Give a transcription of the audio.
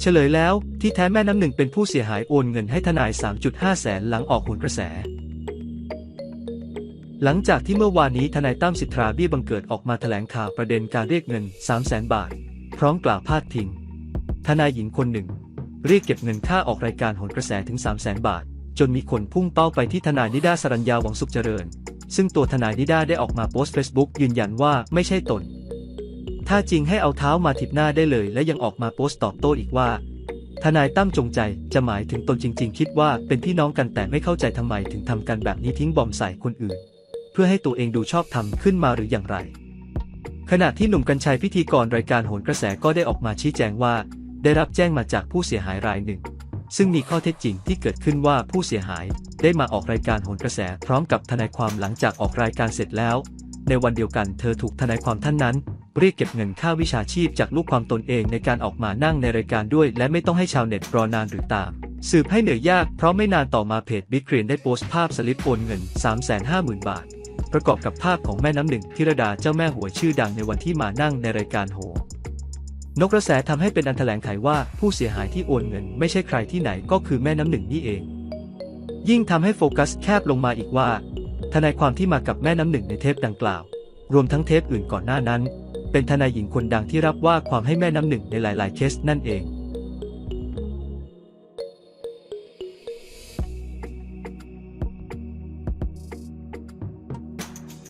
เฉลยแล้วที่แท้แม่น้ำหนึ่งเป็นผู้เสียหายโอนเงินให้ทนาย 3.5 แสนหลังออกโหนกระแส หลังจากที่เมื่อวานนี้ทนายตั้มสิทธาบี้บังเกิดออกมาแถลงข่าวประเด็นการเรียกเงิน 3 0 0แสนบาท พร้อมกล่าวพาดพิงทนายหญิงคนหนึ่ง เรียกเก็บเงินค่าออกรายการหนกระแสถึง 3 0 0แสนบาท จนมีคนพุ่งเป้าไปที่ทนายนิด้าสรัญญาหวังสุขเจริญ ซึ่งตัวทนายนิด้าได้ออกมาโพสต์เฟซบุ๊กยืนยันว่าไม่ใช่ตน ถ้าจริงให้เอาเท้ามาทิบหน้าได้เลย และยังออกมาโพสต์ตอบโต้อีกว่า ทนายตั้มจงใจจะหมายถึงตนจริง ๆ คิดว่าเป็นพี่น้องกันแต่ไม่เข้าใจทำไมถึงทำกันแบบนี้ทิ้งบอมใส่คนอื่น เพื่อให้ตัวเองดูชอบทำขึ้นมาหรืออย่างไร ขณะที่หนุ่มกัญชัยพิธีกรรายการโหนกระแสก็ได้ออกมาชี้แจงว่า ได้รับแจ้งมาจากผู้เสียหายรายหนึ่ง ซึ่งมีข้อเท็จจริงที่เกิดขึ้นว่าผู้เสียหายได้มาออกรายการโหนกระแส พร้อมกับทนายความหลังจากออกรายการเสร็จแล้ว ในวันเดียวกันเธอถูกทนายความท่านนั้น เรียกเก็บเงินค่าวิชาชีพจากลูกความตนเองในการออกมานั่งในรายการด้วย และไม่ต้องให้ชาวเน็ตรอนานหรือตาม สืบให้เหนื่อยยากเพราะไม่นานต่อมาเพจบิ๊กเกรียนได้โพสต์ภาพสลิปโอนเงิน 350,000 บาท ประกอบกับภาพของแม่น้ำหนึ่งพิรดาเจ้าแม่หัวยชื่อดังในวันที่มานั่งในรายการโหนกกระแสทำให้เป็นอันแถลงไขว่าผู้เสียหายที่โอนเงิน ไม่ใช่ใครที่ไหนก็คือแม่น้ำหนึ่งนี่เอง ยิ่งทำให้โฟกัสแคบลงมาอีกว่า ทนายความที่มากับแม่น้ำหนึ่งในเทปดังกล่าว รวมทั้งเทปอื่นก่อนหน้านั้น เป็นทนายหญิงคนดังที่รับว่าความให้แม่น้ำหนึ่งในหลาย ๆ เคสนั่นเอง